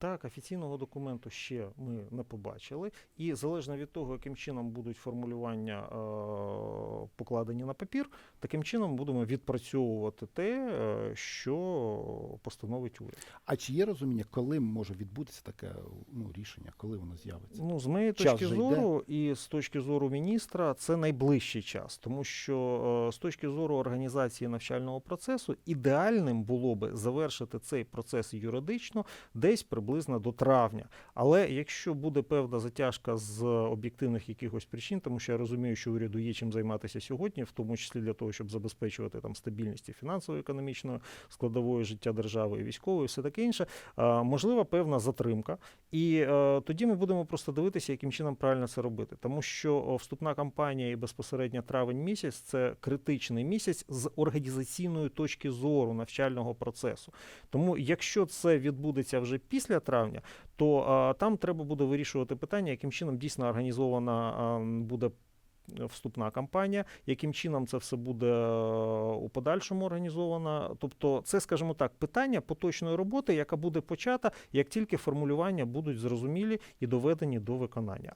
Так, офіційного документу ще ми не побачили, і залежно від того, яким чином будуть формулювання е, покладені на папір, таким чином будемо відпрацьовувати те, е, що постановить уряд. А чи є розуміння, коли може відбутися таке ну, рішення, коли воно з'явиться? Ну, з моєї Час точки же йде. зору, і з точки зору міністра, це найближчий час, тому що е, з точки зору організації навчального процесу ідеальним було би завершити цей процес юридично десь приблизно до травня. Але якщо буде певна затяжка з об'єктивних якихось причин, тому що я розумію, що уряду є чим займатися сьогодні, в тому числі для того, щоб забезпечувати там стабільність і фінансово-економічної складової життя держави, і військової, все таке інше, можлива певна затримка. І е, тоді ми будемо просто дивитися, яким чином правильно це робити. Тому що вступна кампанія і безпосередньо травень місяць це критичний місяць з організаційної точки зору навчального процесу. Тому, якщо це відбудеться вже після травня, то а, там треба буде вирішувати питання, яким чином дійсно організована а, буде. Вступна кампанія, яким чином це все буде е, у подальшому організовано. Тобто, це, скажімо так, питання поточної роботи, яка буде почата, як тільки формулювання будуть зрозумілі і доведені до виконання.